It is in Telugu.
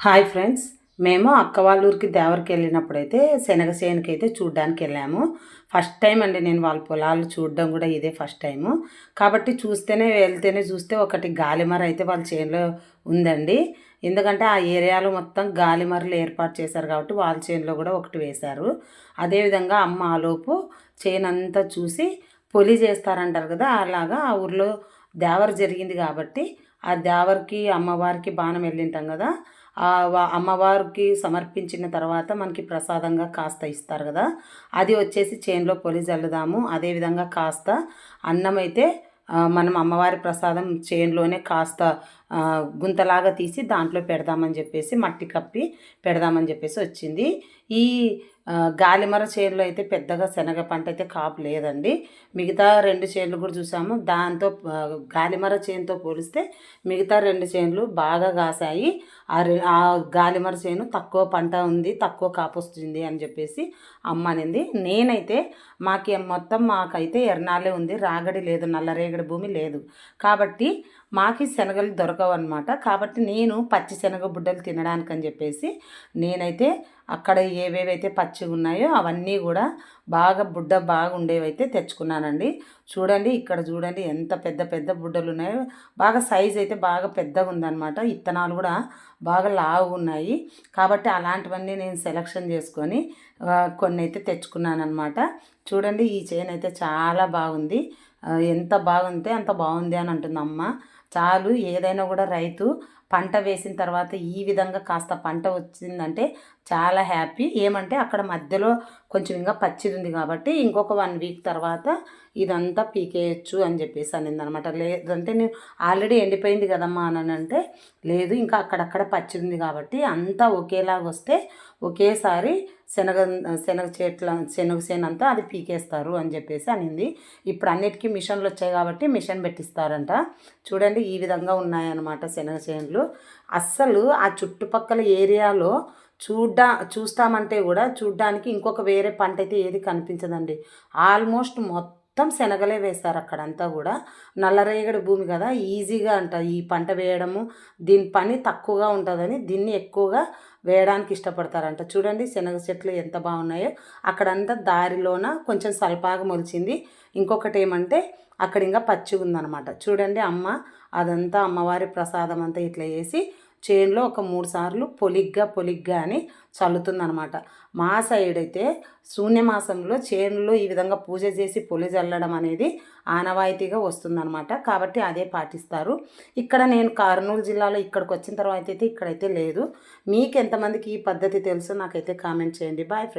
హాయ్ ఫ్రెండ్స్ మేము అక్క వాళ్ళ ఊరికి దేవరికి వెళ్ళినప్పుడైతే శనగ చేనుకి అయితే చూడ్డానికి వెళ్ళాము. ఫస్ట్ టైం అండి నేను వాళ్ళ పొలాలు చూడడం కూడా ఇదే ఫస్ట్ టైము. కాబట్టి చూస్తేనే వెళ్తేనే చూస్తే ఒకటి గాలిమర అయితే వాళ్ళ చేనులో ఉందండి. ఎందుకంటే ఆ ఏరియాలో మొత్తం గాలిమరలు ఏర్పాటు చేశారు కాబట్టి వాళ్ళ చేనులో కూడా ఒకటి వేశారు. అదేవిధంగా అమ్మ ఆలోపు చేను అంతా చూసి పొలి చేస్తారంటారు కదా అలాగా ఆ ఊర్లో దేవర జరిగింది కాబట్టి ఆ దేవరికి అమ్మవారికి బాణం వెళ్ళింటాం కదా అమ్మవారికి సమర్పించిన తర్వాత మనకి ప్రసాదంగా కాస్త ఇస్తారు కదా. అది వచ్చేసి చేనులో పొలి చల్లుదాము అదేవిధంగా కాస్త అన్నం అయితే మనం అమ్మవారి ప్రసాదం చేనులోనే కాస్త గుంతలాగా తీసి దాంట్లో పెడదామని చెప్పేసి మట్టి కప్పి పెడదామని చెప్పేసి వచ్చింది. ఈ గాలిమర చేనులో అయితే పెద్దగా శనగ పంట అయితే కాపు లేదండి. మిగతా రెండు చేనులు కూడా చూసాము. దాంతో గాలిమర చేనుతో పోలిస్తే మిగతా రెండు చేనులు బాగా కాసాయి. ఆ ఆ గాలిమర చేను తక్కువ పంట ఉంది తక్కువ కాపు వస్తుంది అని చెప్పేసి అమ్మ అనింది. నేనైతే మాకి మొత్తం మాకైతే ఎర్నాలే ఉంది. రాగడి లేదు నల్లరేగడి భూమి లేదు. కాబట్టి మాకి శనగలు దొరకవు అనమాట కాబట్టి నేను పచ్చి శనగ బుడ్డలు తినడానికి అని చెప్పేసి నేనైతే అక్కడ ఏవేవైతే పచ్చిగా ఉన్నాయో అవన్నీ కూడా బాగా బుడ్డ బాగా ఉండేవైతే తెచ్చుకున్నానండి. చూడండి ఇక్కడ చూడండి ఎంత పెద్ద పెద్ద బుడ్డలు ఉన్నాయో. బాగా సైజ్ అయితే బాగా పెద్దగా ఉందన్నమాట. ఇత్తనాలు కూడా బాగా లావున్నాయి ఉన్నాయి. కాబట్టి అలాంటివన్నీ నేను సెలక్షన్ చేసుకొని కొన్ని అయితే తెచ్చుకున్నానమాట చూడండి ఈ చైన్ అయితే చాలా బాగుంది. ఎంత బాగుంటే అంత బాగుంది అని అంటుంది అమ్మ. చాలు ఏదైనా కూడా రైతు పంట వేసిన తర్వాత ఈ విధంగా కాస్త పంట వచ్చిందంటే చాలా హ్యాపీ. ఏమంటే అక్కడ మధ్యలో కొంచెం ఇంకా పచ్చిది ఉంది కాబట్టి ఇంకొక వన్ వీక్ తర్వాత ఇదంతా పీకేయచ్చు అని చెప్పేసి అనింది అనమాట లేదంటే నేను ఆల్రెడీ ఎండిపోయింది కదమ్మా అని అంటే లేదు ఇంకా అక్కడక్కడ పచ్చిది ఉంది కాబట్టి అంతా ఒకేలాగా వస్తే ఒకేసారి శనగ శనగ చెట్ల శనగ చేను అంతా అది పీకేస్తారు అని చెప్పేసి అనింది. ఇప్పుడు అన్నిటికీ మిషన్లు వచ్చాయి కాబట్టి మిషన్ పెట్టిస్తారంట. చూడండి ఈ విధంగా ఉన్నాయన్నమాట శనగ చేనులు. అస్సలు ఆ చుట్టుపక్కల ఏరియాలో చూడ్డా చూస్తామంటే కూడా చూడ్డానికి ఇంకొక వేరే పంట అయితే ఏది కనిపించదండి. ఆల్మోస్ట్ మొత్తం మొత్తం శనగలే వేస్తారు అక్కడంతా కూడా. నల్లరేగడి భూమి కదా ఈజీగా అంట ఈ పంట వేయడము. దీని పని తక్కువగా ఉంటుందని దీన్ని ఎక్కువగా వేయడానికి ఇష్టపడతారంట. చూడండి శనగ చెట్లు ఎంత బాగున్నాయో. అక్కడంతా దారిలోన కొంచెం సల్పాగా మొలిచింది. ఇంకొకటి ఏమంటే అక్కడ ఇంకా పచ్చిగా ఉందనమాట చూడండి అమ్మ అదంతా అమ్మవారి ప్రసాదం అంతా ఇట్లా వేసి చేనులో ఒక మూడు సార్లు పొలిగ్గా పొలిగ్గా అని చల్లుతుందనమాట మా సైడ్ అయితే శూన్యమాసంలో చేనులో ఈ విధంగా పూజ చేసి పొలి చల్లడం అనేది ఆనవాయితీగా వస్తుందన్నమాట. కాబట్టి అదే పాటిస్తారు. ఇక్కడ నేను కర్నూలు జిల్లాలో ఇక్కడికి వచ్చిన తర్వాత అయితే ఇక్కడైతే లేదు. మీకు ఎంతమందికి ఈ పద్ధతి తెలుసో? నాకైతే కామెంట్ చేయండి. Bye friends.